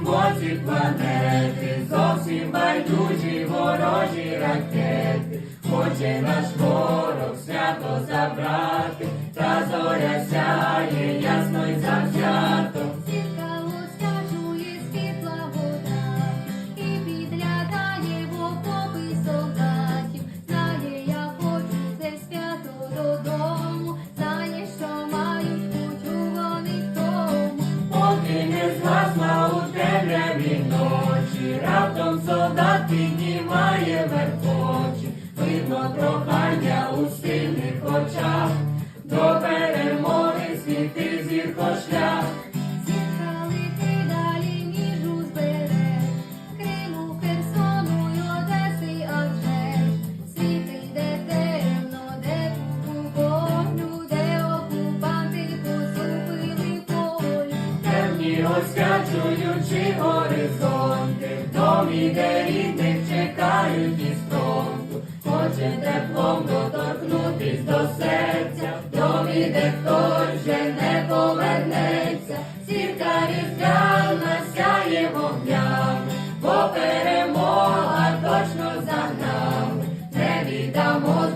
боці планети, зовсім байдужі ворожі ракети, хоче наш ворог свято забрати, та зоря піднімає верхочі, видно прохання у сильних очах, до перемоги світи зірко шлях. Освячуючи горизонти, в домі, де фронту, хоче теплом доторкнутись до серця, в домі, де хтось вже не повернеться, сірка різдвяна сяє вогням, бо перемога точно за нами, не віддамо